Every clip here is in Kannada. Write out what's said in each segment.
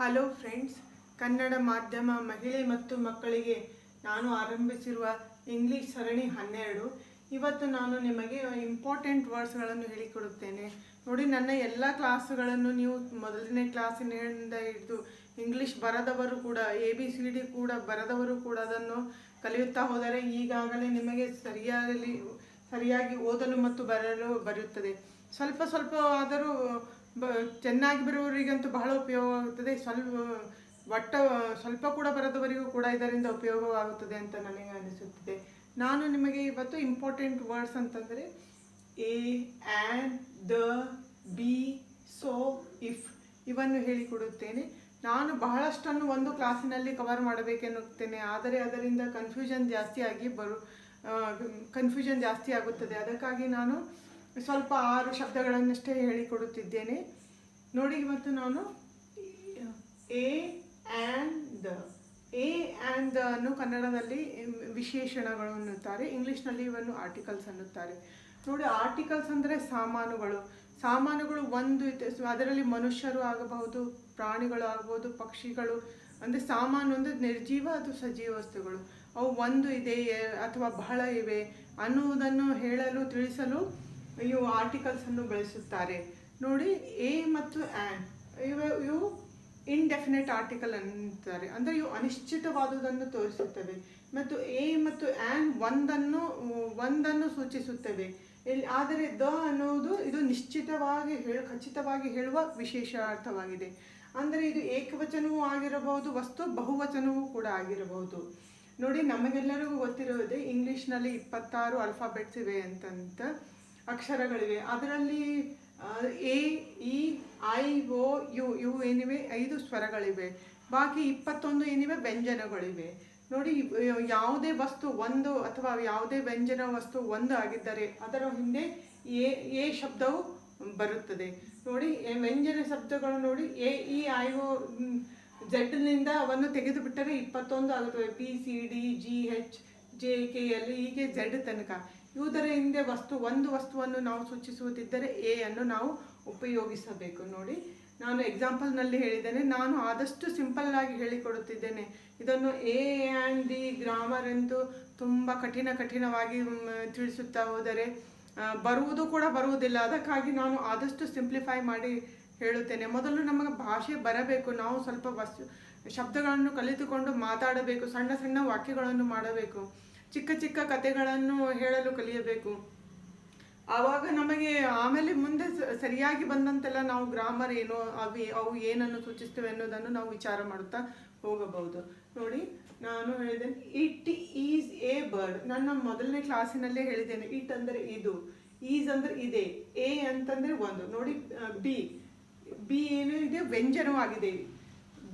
ಹಲೋ ಫ್ರೆಂಡ್ಸ್, ಕನ್ನಡ ಮಾಧ್ಯಮ, ಮಹಿಳೆ ಮತ್ತು ಮಕ್ಕಳಿಗೆ ನಾನು ಆರಂಭಿಸಿರುವ ಇಂಗ್ಲಿಷ್ ಸರಣಿ ಹನ್ನೆರಡು. ಇವತ್ತು ನಾನು ನಿಮಗೆ ಇಂಪಾರ್ಟೆಂಟ್ ವರ್ಡ್ಸ್ಗಳನ್ನು ಹೇಳಿಕೊಡುತ್ತೇನೆ. ನೋಡಿ, ನನ್ನ ಎಲ್ಲ ಕ್ಲಾಸುಗಳನ್ನು ನೀವು ಮೊದಲನೇ ಕ್ಲಾಸಿನಿಂದ ಹಿಡಿದು ಇಂಗ್ಲಿಷ್ ಬರದವರು ಕೂಡ ಎ ಬಿ ಸಿ ಡಿ ಕೂಡ ಬರದವರು ಕೂಡ ಅದನ್ನು ಕಲಿಯುತ್ತಾ ಹೋದರೆ ಈಗಾಗಲೇ ನಿಮಗೆ ಸರಿಯಾಗಿ ಸರಿಯಾಗಿ ಓದಲು ಮತ್ತು ಬರಲು ಬರೆಯುತ್ತದೆ ಸ್ವಲ್ಪ ಸ್ವಲ್ಪ ಆದರೂ ಬ, ಚೆನ್ನಾಗಿ ಬರುವವರಿಗಂತೂ ಬಹಳ ಉಪಯೋಗವಾಗುತ್ತದೆ ಸ್ವಲ್ಪ ಒಟ್ಟ ಸ್ವಲ್ಪ ಕೂಡ ಬರದವರಿಗೂ ಕೂಡ ಇದರಿಂದ ಉಪಯೋಗವಾಗುತ್ತದೆ ಅಂತ ನನಗೆ ಅನಿಸುತ್ತದೆ. ನಾನು ನಿಮಗೆ ಇವತ್ತು ಇಂಪಾರ್ಟೆಂಟ್ ವರ್ಡ್ಸ್ ಅಂತಂದರೆ a and the be so if ಇವನ್ನು ಹೇಳಿಕೊಡುತ್ತೇನೆ. ನಾನು ಬಹಳಷ್ಟನ್ನು ಒಂದು ಕ್ಲಾಸಿನಲ್ಲಿ ಕವರ್ ಮಾಡಬೇಕೆನ್ನುತ್ತೇನೆ. ಆದರೆ ಅದರಿಂದ ಕನ್ಫ್ಯೂಷನ್ ಜಾಸ್ತಿಯಾಗಿ ಬರು ಕನ್ಫ್ಯೂಷನ್ ಜಾಸ್ತಿ ಆಗುತ್ತದೆ. ಅದಕ್ಕಾಗಿ ನಾನು ಸ್ವಲ್ಪ ಆರು ಶಬ್ದಗಳನ್ನಷ್ಟೇ ಹೇಳಿಕೊಡುತ್ತಿದ್ದೇನೆ ನೋಡಿ, ಇವತ್ತು ನಾನು a and the, a and the ಅನ್ನು ಕನ್ನಡದಲ್ಲಿ ವಿಶೇಷಣಗಳು ಅನ್ನುತ್ತಾರೆ. ಇಂಗ್ಲೀಷ್ನಲ್ಲಿ ಇವನ್ನು ಆರ್ಟಿಕಲ್ಸ್ ಅನ್ನುತ್ತಾರೆ. ನೋಡಿ, ಆರ್ಟಿಕಲ್ಸ್ ಅಂದರೆ ಸಾಮಾನುಗಳು. ಸಾಮಾನುಗಳು ಒಂದು ಅದರಲ್ಲಿ ಮನುಷ್ಯರು ಆಗಬಹುದು, ಪ್ರಾಣಿಗಳು ಆಗಬಹುದು, ಪಕ್ಷಿಗಳು. ಅಂದರೆ ಸಾಮಾನು ಅಂದರೆ ನಿರ್ಜೀವ ಅಥವಾ ಸಜೀವ ವಸ್ತುಗಳು. ಅವು ಒಂದು ಇದೆ ಅಥವಾ ಬಹಳ ಇವೆ ಅನ್ನುವುದನ್ನು ಹೇಳಲು, ತಿಳಿಸಲು ಇವು ಆರ್ಟಿಕಲ್ಸ್ ಅನ್ನು ಬಳಸುತ್ತಾರೆ. ನೋಡಿ ಎ ಮತ್ತು ಆ್ಯನ್ ಇವ ಇವು ಇನ್ಡೆಫಿನೆಟ್ ಆರ್ಟಿಕಲ್ ಅಂತಾರೆ. ಅಂದರೆ ಇವು ಅನಿಶ್ಚಿತವಾದುದನ್ನು ತೋರಿಸುತ್ತವೆ. ಮತ್ತು ಎ ಮತ್ತು ಆ್ಯನ್ ಒಂದನ್ನು ಒಂದನ್ನು ಸೂಚಿಸುತ್ತವೆ. ಇಲ್ಲಿ ಆದರೆ ದ ಅನ್ನೋದು ಇದು ನಿಶ್ಚಿತವಾಗಿ ಹೇಳ, ಖಚಿತವಾಗಿ ಹೇಳುವ ವಿಶೇಷ ಅರ್ಥವಾಗಿದೆ ಅಂದರೆ ಇದು ಏಕವಚನವೂ ಆಗಿರಬಹುದು, ವಸ್ತು ಬಹುವಚನವೂ ಕೂಡ ಆಗಿರಬಹುದು. ನೋಡಿ, ನಮಗೆಲ್ಲರಿಗೂ ಗೊತ್ತಿರುವುದೇ ಇಂಗ್ಲೀಷ್ನಲ್ಲಿ ಇಪ್ಪತ್ತಾರು ಅಲ್ಫಾಬೆಟ್ಸ್ ಇವೆ ಅಂತಂತ. ಅಕ್ಷರಗಳಿವೆ. ಅದರಲ್ಲಿ A, E, I O U, ಇವು ಏನಿವೆ? ಐದು ಸ್ವರಗಳಿವೆ. ಬಾಕಿ ಇಪ್ಪತ್ತೊಂದು ಏನಿವೆ? ವ್ಯಂಜನಗಳಿವೆ. ನೋಡಿ ಯಾವುದೇ ವಸ್ತು ಒಂದು ಅಥವಾ ಯಾವುದೇ ವ್ಯಂಜನ ವಸ್ತು ಒಂದು ಆಗಿದ್ದರೆ ಅದರ ಹಿಂದೆ ಎ ಎ ಶಬ್ದವು ಬರುತ್ತದೆ. ನೋಡಿ ವ್ಯಂಜನ ಶಬ್ದಗಳು ನೋಡಿ, ಎ, ಇ, ಐ ಓ ಝಡ್ನಿಂದ ಅವನ್ನು ತೆಗೆದು ಬಿಟ್ಟರೆ ಇಪ್ಪತ್ತೊಂದು ಆಗುತ್ತವೆ. P C, D, G H J, K, L, ಹೀಗೆ ಝಡ್ ತನಕ. ಇವುದರ ಹಿಂದೆ ವಸ್ತು, ಒಂದು ವಸ್ತುವನ್ನು ನಾವು ಸೂಚಿಸುವುದಿದ್ದರೆ ಎ ಅನ್ನು ನಾವು ಉಪಯೋಗಿಸಬೇಕು. ನೋಡಿ, ನಾನು ಎಕ್ಸಾಂಪಲ್ನಲ್ಲಿ ಹೇಳಿದ್ದೇನೆ. ನಾನು ಆದಷ್ಟು ಸಿಂಪಲ್ ಆಗಿ ಹೇಳಿಕೊಡುತ್ತಿದ್ದೇನೆ. ಇದನ್ನು ಎ ಆ್ಯಂಡ್ ದಿ ಗ್ರಾಮರ್ ಎಂದು ತುಂಬ ಕಠಿಣ ಕಠಿಣವಾಗಿ ತಿಳಿಸುತ್ತಾ ಹೋದರೆ ಬರುವುದು ಕೂಡ ಬರುವುದಿಲ್ಲ. ಅದಕ್ಕಾಗಿ ನಾನು ಆದಷ್ಟು ಸಿಂಪ್ಲಿಫೈ ಮಾಡಿ ಹೇಳುತ್ತೇನೆ. ಮೊದಲು ನಮಗೆ ಭಾಷೆ ಬರಬೇಕು. ನಾವು ಸ್ವಲ್ಪ ವಸ್ತು ಶಬ್ದಗಳನ್ನು ಕಲಿತುಕೊಂಡು ಮಾತಾಡಬೇಕು. ಸಣ್ಣ ಸಣ್ಣ ವಾಕ್ಯಗಳನ್ನು ಮಾಡಬೇಕು. ಚಿಕ್ಕ ಚಿಕ್ಕ ಕಥೆಗಳನ್ನು ಹೇಳಲು ಕಲಿಯಬೇಕು. ಆವಾಗ ನಮಗೆ ಆಮೇಲೆ ಮುಂದೆ ಸರಿಯಾಗಿ ಬಂದಂತೆಲ್ಲ ನಾವು ಗ್ರಾಮರ್ ಏನೋ, ಅವಿ, ಅವು ಏನನ್ನು ಸೂಚಿಸ್ತೇವೆ ಅನ್ನೋದನ್ನು ನಾವು ವಿಚಾರ ಮಾಡುತ್ತಾ ಹೋಗಬಹುದು. ನೋಡಿ, ನಾನು ಹೇಳಿದ್ದೇನೆ ಇಟ್ ಈಸ್ ಎ ಬರ್ಡ್ ನನ್ನ ಮೊದಲನೇ ಕ್ಲಾಸಿನಲ್ಲೇ ಹೇಳಿದ್ದೇನೆ ಇಟ್ ಅಂದರೆ ಇದು ಈಸ್ ಅಂದರೆ ಇದೆ ಎ ಅಂತಂದರೆ ಒಂದು. ನೋಡಿ ಬಿ ಬಿ ಏನು ಇದೆ, ವ್ಯಂಜನವಾಗಿದೆ.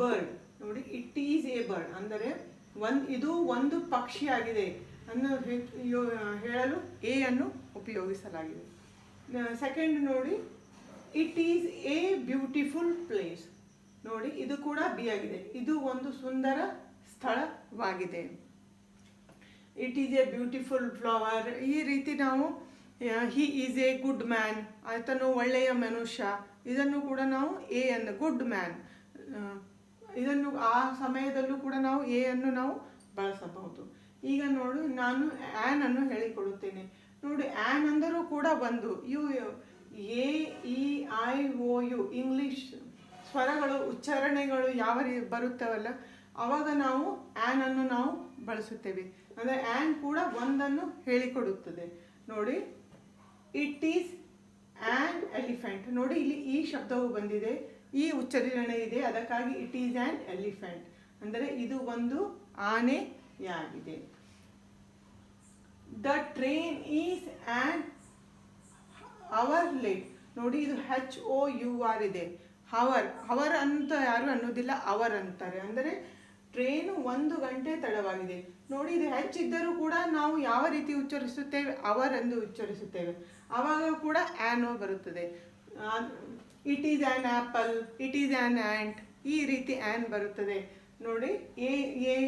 ಬರ್ಡ್ ನೋಡಿ ಇಟ್ ಈಸ್ ಎ ಬರ್ಡ್ ಅಂದರೆ ಒನ್, ಇದು ಒಂದು ಪಕ್ಷಿಯಾಗಿದೆ ಅನ್ನು ಹೇಳಲು ಎ ಅನ್ನು ಉಪಯೋಗಿಸಲಾಗಿದೆ. ಸೆಕೆಂಡ್ ನೋಡಿ it is a beautiful place ನೋಡಿ, ಇದು ಕೂಡ ಬಿ ಆಗಿದೆ. ಇದು ಒಂದು ಸುಂದರ ಸ್ಥಳವಾಗಿದೆ. It is a beautiful flower ಈ ರೀತಿ ನಾವು he is a good man ಆತನು ಒಳ್ಳೆಯ ಮನುಷ್ಯ. ಇದನ್ನು ಕೂಡ ನಾವು ಎ ಅನ್ನು ಗುಡ್ ಮ್ಯಾನ್ ಇದನ್ನು ಆ ಸಮಯದಲ್ಲೂ ಕೂಡ ನಾವು ಎ ಅನ್ನು ನಾವು ಬಳಸಬಹುದು. ಈಗ ನೋಡು, ನಾನು ಆ್ಯನ್ ಅನ್ನು ಹೇಳಿಕೊಡುತ್ತೇನೆ ನೋಡಿ ಆ್ಯನ್ ಅಂದರೂ ಕೂಡ ಒಂದು. U A, E, I, O, U, English ಸ್ವರಗಳು, ಉಚ್ಚಾರಣೆಗಳು ಯಾವ ರೀ ಬರುತ್ತವಲ್ಲ, ಅವಾಗ ನಾವು ಆ್ಯನ್ ಅನ್ನು ನಾವು ಬಳಸುತ್ತೇವೆ. ಅಂದರೆ ಆ್ಯನ್ ಕೂಡ ಒಂದನ್ನು ಹೇಳಿಕೊಡುತ್ತದೆ. ನೋಡಿ, ಇಟ್ ಈಸ್ ಆ್ಯನ್ ಎಲಿಫೆಂಟ್ ನೋಡಿ ಇಲ್ಲಿ ಈ ಶಬ್ದವು ಬಂದಿದೆ. ಈ ಉಚ್ಚಾರಣೆ ಇದೆ. ಅದಕ್ಕಾಗಿ ಇಟ್ ಈಸ್ ಆ್ಯನ್ ಎಲಿಫೆಂಟ್ ಅಂದರೆ ಇದು ಒಂದು ಆನೆಯಾಗಿದೆ. The train is an hour late ನೋಡಿ ಇದು ಹೆಚ್ ಓ ಯು ಆರ್ ಇದೆ. ಹವರ್ ಹವರ್ ಅಂತ ಯಾರು ಅನ್ನೋದಿಲ್ಲ ಅವರ್ ಅಂತಾರೆ. ಅಂದರೆ ಟ್ರೈನು ಒಂದು ಗಂಟೆ ತಡವಾಗಿದೆ. ನೋಡಿ, ಇದು ಹೆಚ್ಚಿದ್ದರೂ ಕೂಡ ನಾವು ಯಾವ ರೀತಿ ಉಚ್ಚರಿಸುತ್ತೇವೆ? ಅವರೆಂದು ಉಚ್ಚರಿಸುತ್ತೇವೆ. ಆವಾಗ ಕೂಡ ಆ್ಯನೋ ಬರುತ್ತದೆ. It is an apple it is an ant ಈ ರೀತಿ ಆ್ಯನ್ ಬರುತ್ತದೆ. ನೋಡಿ, A A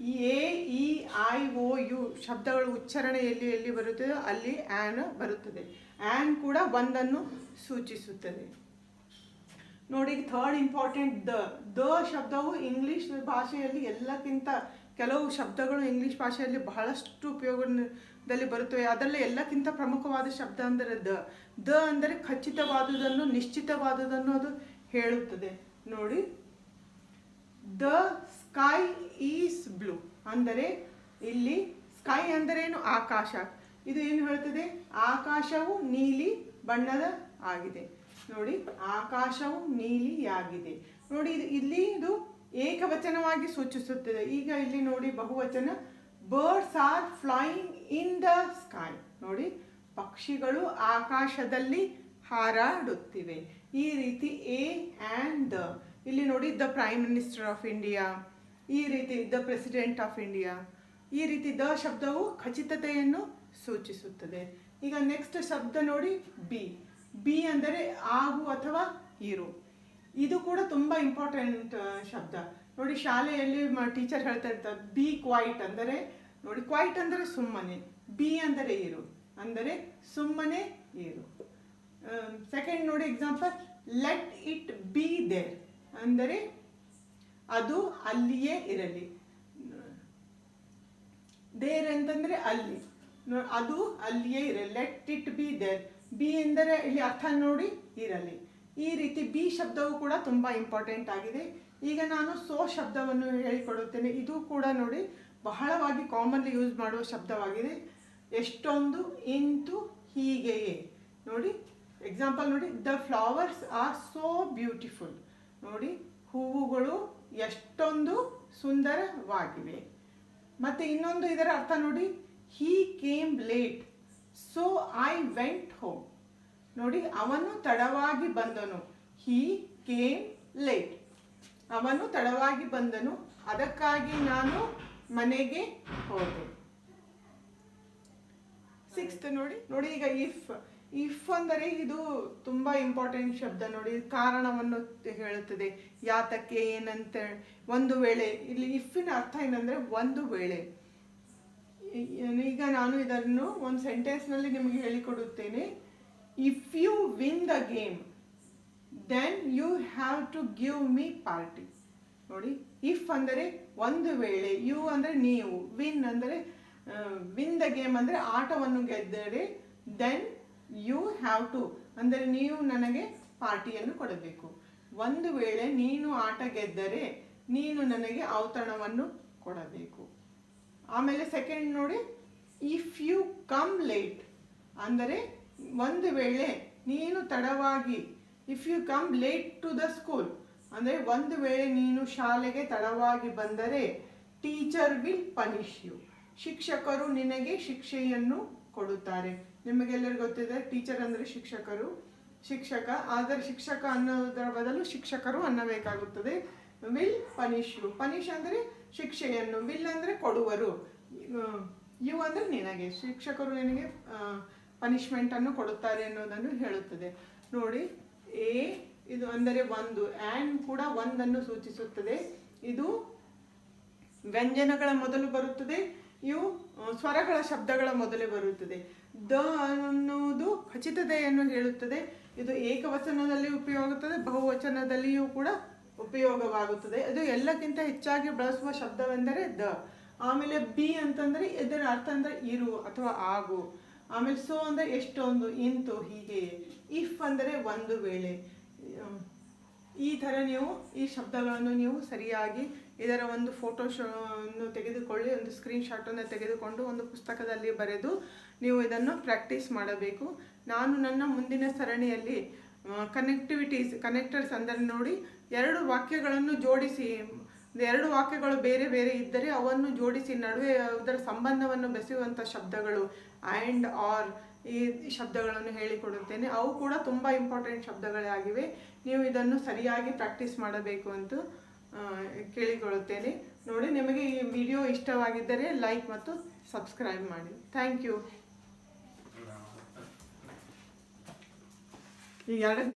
A, E, I, O, U ಶಬ್ದಗಳು ಉಚ್ಚಾರಣೆ ಎಲ್ಲಿ ಎಲ್ಲಿ ಬರುತ್ತದೋ ಅಲ್ಲಿ ಆ್ಯನ್ ಬರುತ್ತದೆ. ಆ್ಯನ್ ಕೂಡ ಒಂದನ್ನು ಸೂಚಿಸುತ್ತದೆ. ನೋಡಿ ಥರ್ಡ್ ಇಂಪಾರ್ಟೆಂಟ್ ದ ದ ಶಬ್ದವು ಇಂಗ್ಲೀಷ್ ಭಾಷೆಯಲ್ಲಿ ಎಲ್ಲಕ್ಕಿಂತ ಕೆಲವು ಶಬ್ದಗಳು ಇಂಗ್ಲೀಷ್ ಭಾಷೆಯಲ್ಲಿ ಬಹಳಷ್ಟು ಉಪಯೋಗದಲ್ಲಿ ಬರುತ್ತವೆ. ಅದರಲ್ಲಿ ಎಲ್ಲಕ್ಕಿಂತ ಪ್ರಮುಖವಾದ ಶಬ್ದ ಅಂದರೆ ದ. ದ ಅಂದರೆ ಖಚಿತವಾದುದನ್ನು, ನಿಶ್ಚಿತವಾದುದನ್ನು ಅದು ಹೇಳುತ್ತದೆ. ನೋಡಿ, ದ ಸ್ಕೈ ಈಸ್ ಬ್ಲೂ ಅಂದರೆ ಇಲ್ಲಿ ಸ್ಕೈ ಅಂದರೇನು ಆಕಾಶ. ಇದು ಏನು ಹೇಳ್ತದೆ? ಆಕಾಶವು ನೀಲಿ ಬಣ್ಣದ ಆಗಿದೆ. ನೋಡಿ, ಆಕಾಶವು ನೀಲಿಯಾಗಿದೆ. ನೋಡಿ ಇಲ್ಲಿ ಇದು ಏಕವಚನವಾಗಿ ಸೂಚಿಸುತ್ತದೆ. ಈಗ ಇಲ್ಲಿ ನೋಡಿ ಬಹುವಚನ birds are flying in the sky ನೋಡಿ, ಪಕ್ಷಿಗಳು ಆಕಾಶದಲ್ಲಿ ಹಾರಾಡುತ್ತಿವೆ. ಈ ರೀತಿ ಎ ಆ್ಯಂಡ್ ದ ಇಲ್ಲಿ ನೋಡಿ the prime minister of India ಈ ರೀತಿ ದ ಪ್ರೆಸಿಡೆಂಟ್ ಆಫ್ ಇಂಡಿಯಾ ಈ ರೀತಿ ದ ಶಬ್ದವು ಖಚಿತತೆಯನ್ನು ಸೂಚಿಸುತ್ತದೆ. ಈಗ ನೆಕ್ಸ್ಟ್ ಶಬ್ದ ನೋಡಿ ಬಿ ಬಿ ಅಂದರೆ ಆಗು ಅಥವಾ ಇರು. ಇದು ಕೂಡ ತುಂಬ ಇಂಪಾರ್ಟೆಂಟ್ ಶಬ್ದ. ನೋಡಿ, ಶಾಲೆಯಲ್ಲಿ ಟೀಚರ್ ಹೇಳ್ತಾ ಇರ್ತಾರೆ, ಬಿ ಕ್ವೈಟ್ ಅಂದರೆ, ನೋಡಿ ಕ್ವೈಟ್ ಅಂದರೆ ಸುಮ್ಮನೆ. ಬಿ ಅಂದರೆ ಇರು, ಅಂದರೆ ಸುಮ್ಮನೆ ಇರು. ಸೆಕೆಂಡ್ ನೋಡಿ example let it be there ಅಂದರೆ, ಅದು ಅಲ್ಲಿಯೇ ಇರಲಿ. ದೇರ್ ಅಂತಂದರೆ ಅಲ್ಲಿ. ಅದು ಅಲ್ಲಿಯೇ ಇರಲಿ. Let it be there be ಎಂದರೆ ಇಲ್ಲಿ ಅರ್ಥ ನೋಡಿ ಇರಲಿ. ಈ ರೀತಿ ಬಿ ಶಬ್ದವು ಕೂಡ ತುಂಬ ಇಂಪಾರ್ಟೆಂಟ್ ಆಗಿದೆ. ಈಗ ನಾನು ಸೋ ಶಬ್ದವನ್ನು ಹೇಳಿಕೊಡುತ್ತೇನೆ. ಇದು ಕೂಡ ನೋಡಿ ಬಹಳವಾಗಿ ಕಾಮನ್ಲಿ ಯೂಸ್ ಮಾಡುವ ಶಬ್ದವಾಗಿದೆ. ಎಷ್ಟೊಂದು ಇಂತು ಹೀಗೆಯೇ. ನೋಡಿ, ಎಕ್ಸಾಂಪಲ್ ನೋಡಿ. The flowers are so beautiful. ನೋಡಿ, ಹೂವುಗಳು ಎಷ್ಟೊಂದು ಸುಂದರವಾಗಿವೆ. ಮತ್ತೆ ಇನ್ನೊಂದು ಇದರ ಅರ್ಥ ನೋಡಿ. He came late. So I went home ನೋಡಿ, ಅವನು ತಡವಾಗಿ ಬಂದನು. ಹೀ ಕೇಮ್ ಲೇಟ್ ಅವನು ತಡವಾಗಿ ಬಂದನು. ಅದಕ್ಕಾಗಿ ನಾನು ಮನೆಗೆ ಹೋದೆ. ಸಿಕ್ಸ್ತ್ ನೋಡಿ ನೋಡಿ ಈಗ ಇಫ್ ಇಫ್ ಅಂದರೆ ಇದು ತುಂಬ ಇಂಪಾರ್ಟೆಂಟ್ ಶಬ್ದ ನೋಡಿ, ಕಾರಣವನ್ನು ಹೇಳುತ್ತದೆ. ಯಾತಕ್ಕೆ, ಏನಂತ, ಒಂದು ವೇಳೆ. ಇಲ್ಲಿ ಇಫಿನ ಅರ್ಥ ಏನಂದರೆ ಒಂದು ವೇಳೆ. ಈಗ ನಾನು ಇದನ್ನು ಒಂದು ಸೆಂಟೆನ್ಸ್ನಲ್ಲಿ ನಿಮಗೆ ಹೇಳಿಕೊಡುತ್ತೇನೆ. If you win the game then you have to give me party ನೋಡಿ ಇಫ್ ಅಂದರೆ ಒಂದು ವೇಳೆ ಯು ಅಂದರೆ ನೀವು ವಿನ್ ಅಂದರೆ ವಿನ್ ದ ಗೇಮ್ ಅಂದರೆ ಆಟವನ್ನು ಗೆದ್ದರೆ ದೆನ್ ಯು ಹ್ಯಾವ್ ಟು ಅಂದರೆ ನೀವು ನನಗೆ ಪಾರ್ಟಿಯನ್ನು ಕೊಡಬೇಕು. ಒಂದು ವೇಳೆ ನೀನು ಆಟ ಗೆದ್ದರೆ, ನೀನು ನನಗೆ ಔತಣವನ್ನು ಕೊಡಬೇಕು. ಆಮೇಲೆ ಸೆಕೆಂಡ್ ನೋಡಿ ಇಫ್ ಯು ಕಮ್ ಲೇಟ್ ಅಂದರೆ ಒಂದು ವೇಳೆ ನೀನು ತಡವಾಗಿ if you come late to the school ಅಂದರೆ ಒಂದು ವೇಳೆ ನೀನು ಶಾಲೆಗೆ ತಡವಾಗಿ ಬಂದರೆ ಟೀಚರ್ ವಿಲ್ ಪನಿಷ್ ಯು ಶಿಕ್ಷಕರು ನಿನಗೆ ಶಿಕ್ಷೆಯನ್ನು ಕೊಡುತ್ತಾರೆ. ನಿಮಗೆಲ್ಲರಿಗೂ ಗೊತ್ತಿದೆ ಟೀಚರ್ ಅಂದರೆ ಶಿಕ್ಷಕರು, ಶಿಕ್ಷಕ, ಆದರೆ ಶಿಕ್ಷಕ ಅನ್ನೋದರ ಬದಲು ಶಿಕ್ಷಕರು ಅನ್ನಬೇಕಾಗುತ್ತದೆ. ವಿಲ್ ಪನಿಷ್ ಯು ಪನಿಷ್ ಅಂದರೆ ಶಿಕ್ಷೆಯನ್ನು ವಿಲ್ ಅಂದರೆ ಕೊಡುವರು ಯು ಅಂದರೆ ನಿನಗೆ, ಶಿಕ್ಷಕರು ನಿನಗೆ ಪನಿಷ್ಮೆಂಟನ್ನು ಕೊಡುತ್ತಾರೆ ಅನ್ನೋದನ್ನು ಹೇಳುತ್ತದೆ. ನೋಡಿ, ಎ, ಇದು ಅಂದರೆ ಒಂದು ಆ್ಯಂಡ್ ಕೂಡ ಒಂದನ್ನು ಸೂಚಿಸುತ್ತದೆ. ಇದು ವ್ಯಂಜನಗಳ ಮೊದಲು ಬರುತ್ತದೆ, ಇವು ಸ್ವರಗಳ ಶಬ್ದಗಳ ಮೊದಲೇ ಬರುತ್ತದೆ. ದ ಅನ್ನುವುದು ಖಚಿತತೆಯನ್ನು ಹೇಳುತ್ತದೆ. ಇದು ಏಕವಚನದಲ್ಲಿ ಉಪಯೋಗುತ್ತದೆ ಬಹುವಚನದಲ್ಲಿಯೂ ಕೂಡ ಉಪಯೋಗವಾಗುತ್ತದೆ. ಅದು ಎಲ್ಲಕ್ಕಿಂತ ಹೆಚ್ಚಾಗಿ ಬಳಸುವ ಶಬ್ದವೆಂದರೆ ದ. ಆಮೇಲೆ ಬಿ ಅಂತಂದರೆ ಇದರ ಅರ್ಥ ಅಂದರೆ ಇರು ಅಥವಾ ಆಗು. ಆಮೇಲೆ ಸೊ ಅಂದರೆ ಎಷ್ಟೊಂದು, ಇಂತು, ಹೀಗೆ. ಇಫ್ ಅಂದರೆ ಒಂದು ವೇಳೆ. ಈ ಥರ ನೀವು ಈ ಶಬ್ದಗಳನ್ನು ನೀವು ಸರಿಯಾಗಿ ಇದರ ಒಂದು ಫೋಟೋ ಅನ್ನು ತೆಗೆದುಕೊಳ್ಳಿ, ಒಂದು ಸ್ಕ್ರೀನ್ ಶಾಟನ್ನು ತೆಗೆದುಕೊಂಡು ಒಂದು ಪುಸ್ತಕದಲ್ಲಿ ಬರೆದು ನೀವು ಇದನ್ನು ಪ್ರಾಕ್ಟೀಸ್ ಮಾಡಬೇಕು. ನಾನು ನನ್ನ ಮುಂದಿನ ಸರಣಿಯಲ್ಲಿ ಕನೆಕ್ಟಿವಿಟೀಸ್ ಕನೆಕ್ಟರ್ಸ್ ಅಂದರೆ ನೋಡಿ ಎರಡು ವಾಕ್ಯಗಳನ್ನು ಜೋಡಿಸಿ, ಎರಡು ವಾಕ್ಯಗಳು ಬೇರೆ ಬೇರೆ ಇದ್ದರೆ ಅವನ್ನು ಜೋಡಿಸಿ ನಡುವೆ ಅದರ ಸಂಬಂಧವನ್ನು ಬೆಸೆಯುವಂಥ ಶಬ್ದಗಳು ಆ್ಯಂಡ್ ಆರ್ ಈ ಶಬ್ದಗಳನ್ನು ಹೇಳಿಕೊಡುತ್ತೇನೆ. ಅವು ಕೂಡ ತುಂಬ ಇಂಪಾರ್ಟೆಂಟ್ ಶಬ್ದಗಳಾಗಿವೆ ನೀವು ಇದನ್ನು ಸರಿಯಾಗಿ ಪ್ರಾಕ್ಟೀಸ್ ಮಾಡಬೇಕು ಅಂತ ಕೇಳಿಕೊಳ್ಳುತ್ತೇನೆ. ನೋಡಿ, ನಿಮಗೆ ಈ ವಿಡಿಯೋ ಇಷ್ಟವಾಗಿದ್ದರೆ ಲೈಕ್ ಮತ್ತು ಸಬ್ಸ್ಕ್ರೈಬ್ ಮಾಡಿ. ಥ್ಯಾಂಕ್ ಯು ಈ ಎರಡು